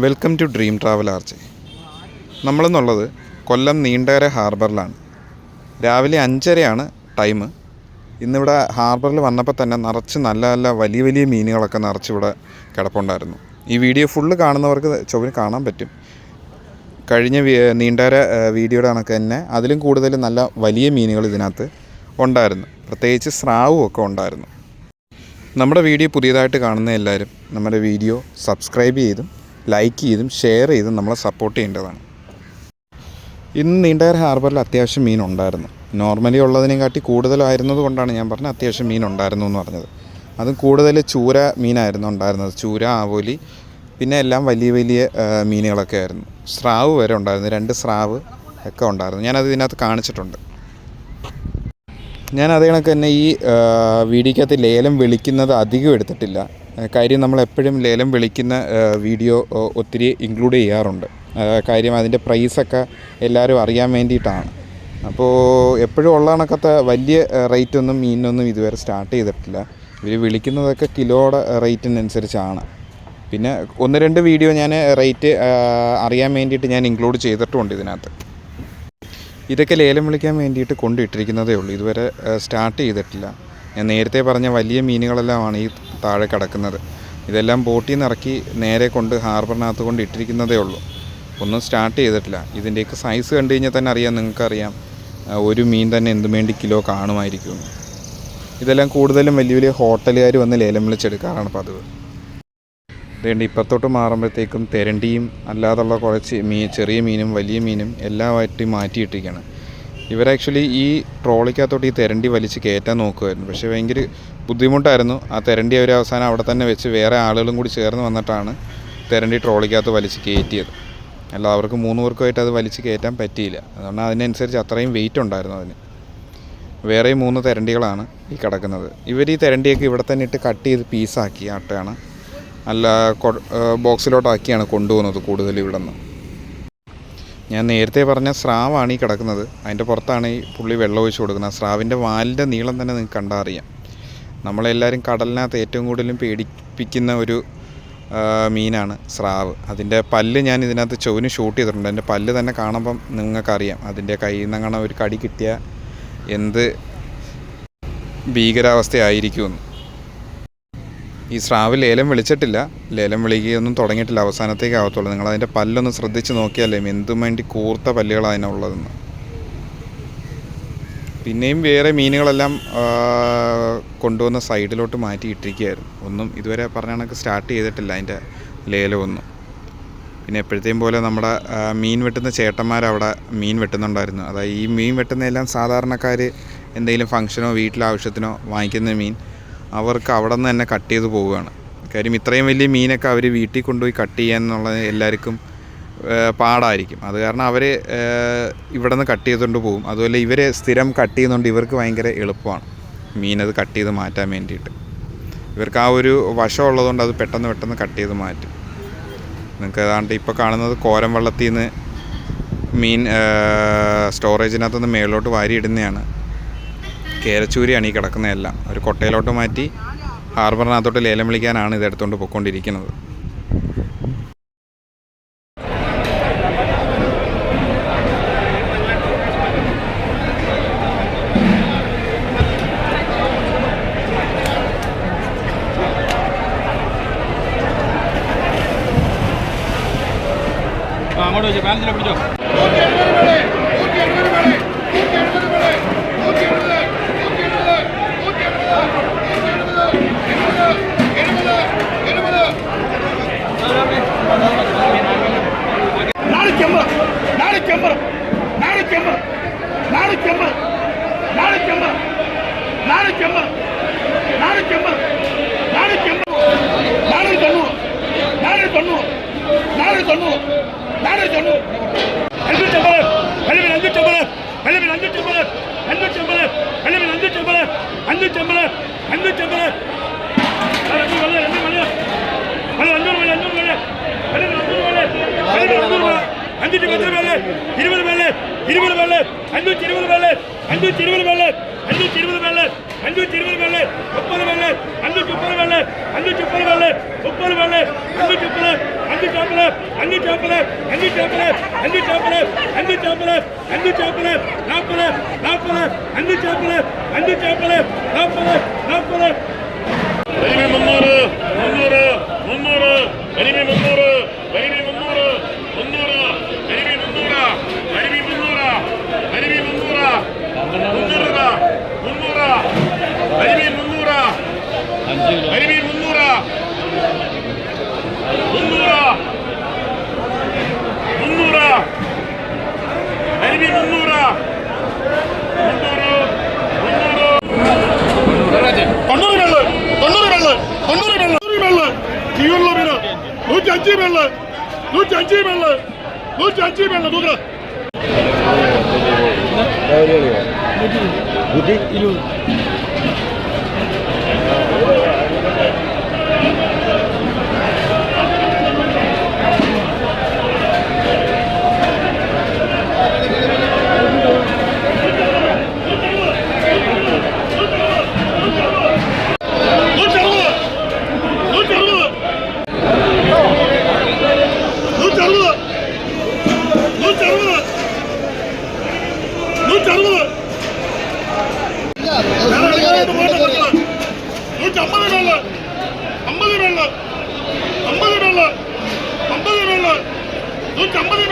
Welcome to dream travel arch നമ്മളെന്നുള്ളത് കൊല്ലം നീണ്ടകര ഹാർബറിലാണ്. രാവിലെ അഞ്ചരയാണ് ടൈം ഇന്നിവിടെ ഹാർബറിൽ വന്നപ്പോൾ തന്നെ നിറച്ച് നല്ല നല്ല വലിയ വലിയ മീനുകളൊക്കെ നിറച്ച് ഇവിടെ കിടപ്പുണ്ടായിരുന്നു. ഈ വീഡിയോ ഫുള്ള് കാണുന്നവർക്ക് ചൊവ്വ കാണാൻ പറ്റും. കഴിഞ്ഞ നീണ്ടര വീഡിയോയുടെ കണക്ക് തന്നെ അതിലും കൂടുതൽ നല്ല വലിയ മീനുകൾ ഇതിനകത്ത് ഉണ്ടായിരുന്നു. പ്രത്യേകിച്ച് സ്രാവും ഒക്കെ ഉണ്ടായിരുന്നു. നമ്മുടെ വീഡിയോ പുതിയതായിട്ട് കാണുന്ന എല്ലാവരും നമ്മുടെ വീഡിയോ സബ്സ്ക്രൈബ് ചെയ്തും ലൈക്ക് ചെയ്തും ഷെയർ ചെയ്തും നമ്മളെ സപ്പോർട്ട് ചെയ്യേണ്ടതാണ്. ഇന്ന് നീണ്ടകര ഹാർബറിൽ അത്യാവശ്യം മീൻ ഉണ്ടായിരുന്നു. നോർമലി ഉള്ളതിനെക്കാട്ടി കൂടുതലായിരുന്നത് കൊണ്ടാണ് ഞാൻ പറഞ്ഞത് അത്യാവശ്യം മീൻ ഉണ്ടായിരുന്നു എന്ന് പറഞ്ഞത്. അതും കൂടുതൽ ചൂര മീനായിരുന്നു ഉണ്ടായിരുന്നത്. ചൂര ആവോലി പിന്നെ എല്ലാം വലിയ വലിയ മീനുകളൊക്കെ ആയിരുന്നു. സ്രാവ് വരെ ഉണ്ടായിരുന്നു. രണ്ട് സ്രാവ് ഒക്കെ ഉണ്ടായിരുന്നു. ഞാനത് ഇതിനകത്ത് കാണിച്ചിട്ടുണ്ട്. ഞാൻ അതേ കണക്ക് തന്നെ ഈ വീഡിയോക്കകത്ത് ലേലം വിളിക്കുന്നത് അധികം എടുത്തിട്ടില്ല. കാര്യം നമ്മൾ എപ്പോഴും ലേലം വിളിക്കുന്ന വീഡിയോ ഒത്തിരി ഇൻക്ലൂഡ് ചെയ്യാറുണ്ട്. കാര്യം അതിന്റെ പ്രൈസൊക്കെ എല്ലാവരും അറിയാൻ വേണ്ടിയിട്ടാണ്. അപ്പോൾ എപ്പോഴും ഉള്ള കണക്കത്തെ വലിയ റേറ്റ് ഒന്നും മീനിനൊന്നും ഇതുവരെ സ്റ്റാർട്ട് ചെയ്തിട്ടില്ല. ഇവർ വിളിക്കുന്നതൊക്കെ കിലോയുടെ റേറ്റിനനുസരിച്ചാണ് പിന്നെ ഒന്ന് രണ്ട് വീഡിയോ ഞാൻ റേറ്റ് അറിയാൻ വേണ്ടിയിട്ട് ഞാൻ ഇൻക്ലൂഡ് ചെയ്തിട്ടുമുണ്ട് ഇതിനകത്ത്. ഇതൊക്കെ ലേലം വിളിക്കാൻ വേണ്ടിയിട്ട് കൊണ്ടിട്ടിരിക്കുന്നതേ ഉള്ളൂ. ഇതുവരെ സ്റ്റാർട്ട് ചെയ്തിട്ടില്ല. ഞാൻ നേരത്തെ പറഞ്ഞ വലിയ മീനുകളെല്ലാമാണ് ഈ താഴെ കിടക്കുന്നത്. ഇതെല്ലാം ബോട്ടിൽ നിന്ന് ഇറക്കി നേരെ കൊണ്ട് ഹാർബറിനകത്ത് കൊണ്ട് ഇട്ടിരിക്കുന്നതേ ഉള്ളൂ. ഒന്നും സ്റ്റാർട്ട് ചെയ്തിട്ടില്ല. ഇതിന്റെയൊക്കെ സൈസ് കണ്ടു കഴിഞ്ഞാൽ തന്നെ അറിയാം നിങ്ങൾക്കറിയാം ഒരു മീൻ തന്നെ എന്ത് വേണ്ടി കിലോ കാണുമായിരിക്കും ഇതെല്ലാം കൂടുതലും വലിയ വലിയ ഹോട്ടലുകാർ വന്ന് ലേലം വിളിച്ചെടുക്കാറാണ് പതിവ്. അതുകൊണ്ട് ഇപ്പത്തോട്ട് മാറുമ്പോഴത്തേക്കും തെരണ്ടിയും അല്ലാതുള്ള കുറച്ച് മീ ചെറിയ മീനും വലിയ മീനും എല്ലാമായിട്ട് മാറ്റിയിട്ടിരിക്കുകയാണ്. ഇവർ ആക്ച്വലി ഈ ട്രോളിക്കകത്തോട്ട് ഈ തെരണ്ടി വലിച്ച് കയറ്റാൻ നോക്കുമായിരുന്നു പക്ഷേ ഭയങ്കര ബുദ്ധിമുട്ടായിരുന്നു. ആ തെരണ്ടി അവർ അവസാനം അവിടെ തന്നെ വെച്ച് വേറെ ആളുകളും കൂടി ചേർന്ന് വന്നിട്ടാണ് തെരണ്ടി ട്രോളിക്കകത്ത് വലിച്ച് കയറ്റിയത്. എല്ലാവർക്കും മൂന്ന് പേർക്കുമായിട്ട് അത് വലിച്ച് കയറ്റാൻ പറ്റിയില്ല. അതുകൊണ്ട് അതിനനുസരിച്ച് അത്രയും വെയിറ്റ് ഉണ്ടായിരുന്നു അതിന്. വേറെ മൂന്ന് തെരണ്ടികളാണ് ഈ കിടക്കുന്നത്. ഇവർ ഈ തെരണ്ടിയൊക്കെ ഇവിടെ തന്നെ ഇട്ട് കട്ട് ചെയ്ത് പീസാക്കി ആട്ടാണ് അല്ല ബോക്സിലോട്ടാക്കിയാണ് കൊണ്ടുപോകുന്നത് കൂടുതൽ ഇവിടെ നിന്ന് ഞാൻ നേരത്തെ പറഞ്ഞ സ്രാവാണ് ഈ കിടക്കുന്നത്. അതിന്റെ പുറത്താണ് ഈ പുള്ളി വെള്ളം ഒഴിച്ച് കൊടുക്കുന്നത്. സ്രാവിന്റെ വാലിന്റെ നീളം തന്നെ നിങ്ങൾക്ക് കണ്ടാൽ അറിയാം. നമ്മളെല്ലാവരും കടലിനകത്ത് ഏറ്റവും കൂടുതലും പേടിപ്പിക്കുന്ന ഒരു മീനാണ് സ്രാവ്. അതിന്റെ പല്ല് ഞാൻ ഇതിനകത്ത് ചൊവ്വിന് ഷൂട്ട് ചെയ്തിട്ടുണ്ട്. അതിന്റെ പല്ല് തന്നെ കാണുമ്പം നിങ്ങൾക്കറിയാം. അതിന്റെ കയ്യിൽ നിന്നങ്ങനെ ഒരു കടി കിട്ടിയ എന്ത് ഭീകരാവസ്ഥയായിരിക്കുമെന്ന്. ഈ സ്രാവ് ലേലം വിളിച്ചിട്ടില്ല. ലേലം വിളിക്കുകയൊന്നും തുടങ്ങിയിട്ടില്ല. അവസാനത്തേക്ക് ആവത്തുള്ളൂ. നിങ്ങൾ അതിന്റെ പല്ലൊന്ന് ശ്രദ്ധിച്ച് നോക്കിയാലേ എന്തും വേണ്ടി കൂർത്ത പല്ലുകളാണ് അതിനുള്ളതെന്ന്. പിന്നെയും വേറെ മീനുകളെല്ലാം കൊണ്ടുവന്ന സൈഡിലോട്ട് മാറ്റി ഇട്ടിരിക്കുകയായിരുന്നു. ഒന്നും ഇതുവരെ പറഞ്ഞ കണക്ക് സ്റ്റാർട്ട് ചെയ്തിട്ടില്ല അതിന്റെ ലേലമൊന്നും. പിന്നെ എപ്പോഴത്തെയും പോലെ നമ്മുടെ മീൻ വെട്ടുന്ന ചേട്ടന്മാരവിടെ മീൻ വെട്ടുന്നുണ്ടായിരുന്നു. അതായത് ഈ മീൻ വെട്ടുന്നതെല്ലാം സാധാരണക്കാർ എന്തെങ്കിലും ഫംഗ്ഷനോ വീട്ടിലെ ആവശ്യത്തിനോ വാങ്ങിക്കുന്ന മീൻ. അവർക്ക് അവിടെ നിന്ന് തന്നെ കട്ട് ചെയ്ത് പോവുകയാണ്. കാര്യം ഇത്രയും വലിയ മീനൊക്കെ അവർ വീട്ടിൽ കൊണ്ടുപോയി കട്ട് ചെയ്യാന്നുള്ളത് എല്ലാവർക്കും പാടായിരിക്കും. അത് കാരണം അവർ ഇവിടെ നിന്ന് കട്ട് ചെയ്തുകൊണ്ട് പോകും. അതുപോലെ ഇവർ സ്ഥിരം കട്ട് ചെയ്യുന്നതുകൊണ്ട് ഇവർക്ക് ഭയങ്കര എളുപ്പമാണ് മീനത് കട്ട് ചെയ്ത് മാറ്റാൻ വേണ്ടിയിട്ട്. ഇവർക്ക് ആ ഒരു വശം ഉള്ളതുകൊണ്ട് അത് പെട്ടെന്ന് പെട്ടെന്ന് കട്ട് ചെയ്ത് മാറ്റും. നിങ്ങൾക്ക് ഏതാണ്ട് ഇപ്പോൾ കാണുന്നത് കോരം വെള്ളത്തിൽ നിന്ന് മീൻ സ്റ്റോറേജിനകത്തുനിന്ന് മേളിലോട്ട് വാരി ഇടുന്നതാണ് കേരച്ചൂരിയാണ് ഈ കിടക്കുന്നതെല്ലാം. ഒരു കൊട്ടയിലോട്ട് മാറ്റി ഹാർബറിനകത്തോട്ട് ലേലം വിളിക്കാനാണ് ഇത് എടുത്തുകൊണ്ട് പൊയ്ക്കൊണ്ടിരിക്കുന്നത്. അങ്ങോട്ട് വെച്ചോ. ബാലൻസിലെ പിടിച്ചോ. அஞ்சூற்றி இருபது வெள்ளர் அஞ்சூற்றி இருபது வெள்ளர் அஞ்சூற்றி இருபது வெள்ளர் முப்பது வெள்ளர் அஞ்சூற்றி முப்பது வெள்ளர் அஞ்சூற்றி முப்பது வெள்ளர் முப்பது வெள்ளர் அஞ்சூற்றி முப்பது அஞ்சு சாப்பிடர் அஞ்சு சாப்பிடர் அஞ்சு சாப்பிடர் அஞ்சு சாப்பிடர் அஞ்சு சாப்பிடர் அஞ்சு சாப்பிடர் நாற்பது நாற்பது அஞ்சு சாப்பிடர் அஞ்சு சாப்பிடர் நாற்பது நாற்பது. গুটি ইলু നൂറ്റമ്പത്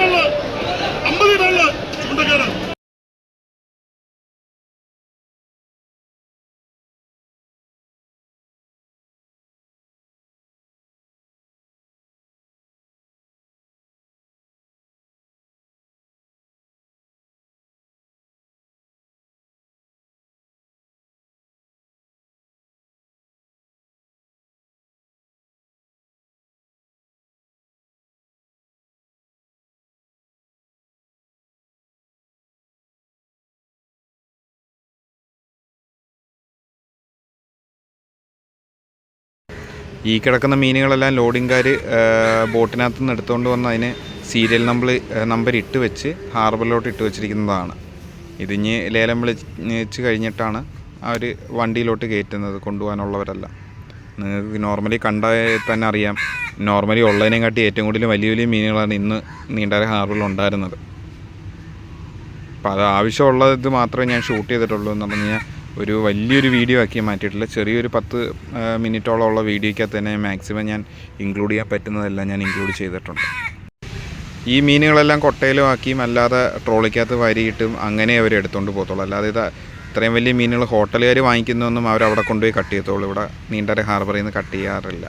ഈ കിടക്കുന്ന മീനുകളെല്ലാം ലോഡിങ്കാർ ബോട്ടിനകത്ത് നിന്ന് എടുത്തുകൊണ്ട് വന്ന് അതിന് സീരിയൽ നമ്പർ നമ്പർ ഇട്ട് വെച്ച് ഹാർബറിലോട്ട് ഇട്ട് വെച്ചിരിക്കുന്നതാണ്. ഇതിഞ്ഞ് ലേലം വിളിച്ച് കഴിഞ്ഞിട്ടാണ് അവർ വണ്ടിയിലോട്ട് കയറ്റുന്നത് കൊണ്ടുപോകാനുള്ളവരല്ല. നിങ്ങൾക്ക് നോർമലി കണ്ടാൽ തന്നെ അറിയാം നോർമലി ഉള്ളതിനെക്കാട്ടി ഏറ്റവും കൂടുതൽ വലിയ വലിയ മീനുകളാണ് ഇന്ന് നീണ്ടാര ഹാർബറിൽ ഉണ്ടായിരുന്നത്. അപ്പോൾ അത് ആവശ്യമുള്ളത് മാത്രമേ ഞാൻ ഷൂട്ട് ചെയ്തിട്ടുള്ളൂ എന്ന് പറഞ്ഞു കഴിഞ്ഞാൽ ഒരു വലിയൊരു വീഡിയോ ആക്കി മാറ്റിയിട്ടില്ല. ചെറിയൊരു പത്ത് മിനിറ്റോളമുള്ള വീഡിയോയ്ക്കകത്ത് തന്നെ മാക്സിമം ഞാൻ ഇൻക്ലൂഡ് ചെയ്യാൻ പറ്റുന്നതെല്ലാം ഞാൻ ഇൻക്ലൂഡ് ചെയ്തിട്ടുണ്ട്. ഈ മീനുകളെല്ലാം കൊട്ടയിലും ആക്കിയും അല്ലാതെ ട്രോളിക്കകത്ത് വാരിയിട്ടും അങ്ങനെ അവർ എടുത്തുകൊണ്ട് പോകത്തുള്ളൂ. അല്ലാതെ ഇത് ഇത്രയും വലിയ മീനുകൾ ഹോട്ടലുകാർ വാങ്ങിക്കുന്നൊന്നും അവർ അവിടെ കൊണ്ടുപോയി കട്ട് ചെയ്യത്തുള്ളൂ. ഇവിടെ നീണ്ടര ഹാർബറിൽ നിന്ന് കട്ട് ചെയ്യാറില്ല.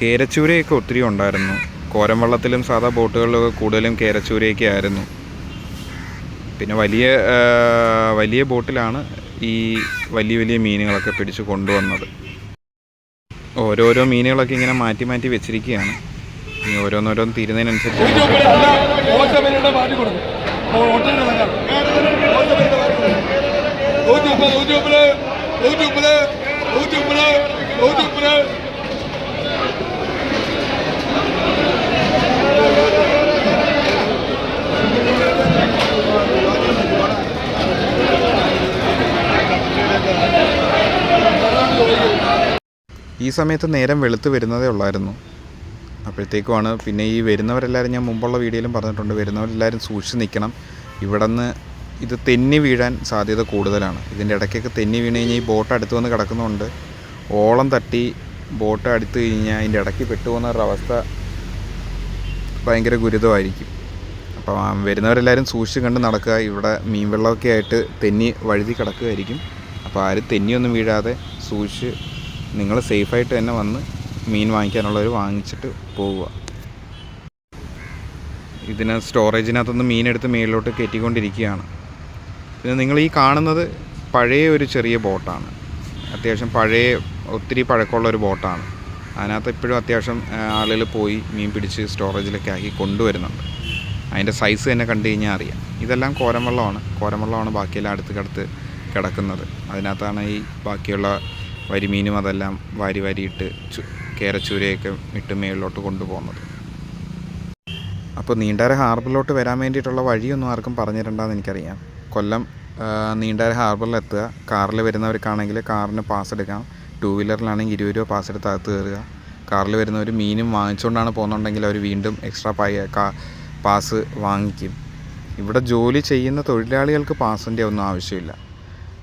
കേരച്ചൂരയൊക്കെ ഒത്തിരി ഉണ്ടായിരുന്നു. കോരംവള്ളത്തിലും സാധാ ബോട്ടുകളിലൊക്കെ കൂടുതലും കേരച്ചൂരയൊക്കെ ആയിരുന്നു. പിന്നെ വലിയ വലിയ ബോട്ടിലാണ് ഈ വലിയ വലിയ മീനുകളൊക്കെ പിടിച്ച് കൊണ്ടുവന്നത് ഓരോരോ മീനുകളൊക്കെ ഇങ്ങനെ മാറ്റി മാറ്റി വെച്ചിരിക്കുകയാണ് ഇനി ഓരോന്നോരോന്ന് തീരുന്നതിനനുസരിച്ച് ഈ സമയത്ത് നേരം വെളുത്ത് വരുന്നതേ ഉള്ളായിരുന്നു. അപ്പോഴത്തേക്കുമാണ് പിന്നെ ഈ വരുന്നവരെല്ലാവരും ഞാൻ മുമ്പുള്ള വീഡിയോയിലും പറഞ്ഞിട്ടുണ്ട് വരുന്നവരെല്ലാവരും സൂക്ഷിച്ച് നിൽക്കണം. ഇവിടെ നിന്ന് ഇത് തെന്നി വീഴാൻ സാധ്യത കൂടുതലാണ്. ഇതിന്റെ ഇടയ്ക്കൊക്കെ തെന്നി വീണ് കഴിഞ്ഞാൽ ഈ ബോട്ട് അടുത്ത് വന്ന് കിടക്കുന്നുണ്ട്. ഓളം തട്ടി ബോട്ട് അടുത്ത് കഴിഞ്ഞാൽ അതിന്റെ ഇടയ്ക്ക് പെട്ടുപോകുന്ന ഒരു അവസ്ഥ ഭയങ്കര ഗുരുതമായിരിക്കും അപ്പോൾ വരുന്നവരെല്ലാവരും സൂക്ഷിച്ച് കണ്ട് നടക്കുക. ഇവിടെ മീൻ വെള്ളമൊക്കെ ആയിട്ട് തെന്നി വഴുതി കിടക്കുകയായിരിക്കും. അപ്പോൾ ആരും തെന്നിയൊന്നും വീഴാതെ സൂക്ഷിച്ച് നിങ്ങൾ സേഫായിട്ട് തന്നെ വന്ന് മീൻ വാങ്ങിക്കാനുള്ളവർ വാങ്ങിച്ചിട്ട് പോവുക. ഇതിന് സ്റ്റോറേജിനകത്തുനിന്ന് മീനെടുത്ത് മേളിലോട്ട് കയറ്റിക്കൊണ്ടിരിക്കുകയാണ്. പിന്നെ നിങ്ങൾ ഈ കാണുന്നത് പഴയ ഒരു ചെറിയ ബോട്ടാണ്. അത്യാവശ്യം പഴയ ഒത്തിരി പഴക്കമുള്ള ഒരു ബോട്ടാണ്. അതിനകത്ത് ഇപ്പോഴും അത്യാവശ്യം ആളുകൾ പോയി മീൻ പിടിച്ച് സ്റ്റോറേജിലൊക്കെ ആക്കി കൊണ്ടുവരുന്നുണ്ട്. അതിന്റെ സൈസ് തന്നെ കണ്ടു കഴിഞ്ഞാൽ അറിയാം. ഇതെല്ലാം കോരംവെള്ളമാണ്. കോരംവെള്ളമാണ് ബാക്കിയെല്ലാം അടുത്ത് കടുത്ത് കിടക്കുന്നത്. അതിനകത്താണ് ഈ ബാക്കിയുള്ള വരിമീനും അതെല്ലാം വാരി വാരിയിട്ട് കേരച്ചൂരയൊക്കെ ഇട്ട് മേളിലോട്ട് കൊണ്ടുപോകുന്നത്. അപ്പോൾ നീണ്ടാര ഹാർബറിലോട്ട് വരാൻ വേണ്ടിയിട്ടുള്ള വഴിയൊന്നും ആർക്കും പറഞ്ഞു തരണ്ടെന്ന് എനിക്കറിയാം. കൊല്ലം നീണ്ടര ഹാർബറിൽ എത്തുക. കാറിൽ വരുന്നവർക്കാണെങ്കിൽ കാറിന് പാസ് എടുക്കാം. ടൂ വീലറിലാണെങ്കിൽ ഇരുപത് രൂപ പാസ് എടുത്ത് അകത്ത് കയറുക. കാറിൽ വരുന്നവർ മീനും വാങ്ങിച്ചുകൊണ്ടാണ് പോകുന്നുണ്ടെങ്കിൽ അവർ വീണ്ടും എക്സ്ട്രാ പായ പാസ് വാങ്ങിക്കും. ഇവിടെ ജോലി ചെയ്യുന്ന തൊഴിലാളികൾക്ക് പാസിന്റെ ഒന്നും ആവശ്യമില്ല.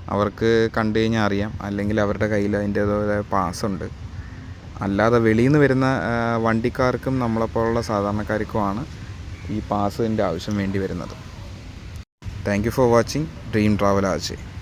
അവർക്ക് കണ്ടു കഴിഞ്ഞാൽ അറിയാം. അല്ലെങ്കിൽ അവരുടെ കയ്യിൽ അതിന്റേതായ പാസ്സുണ്ട് അല്ലാതെ വെളിയിൽ നിന്ന് വരുന്ന വണ്ടിക്കാർക്കും നമ്മളെപ്പോലുള്ള സാധാരണക്കാർക്കുമാണ് ഈ പാസ്സിന്റെ ആവശ്യം വേണ്ടി വരുന്നത്. Thank you for watching dream travel Ajay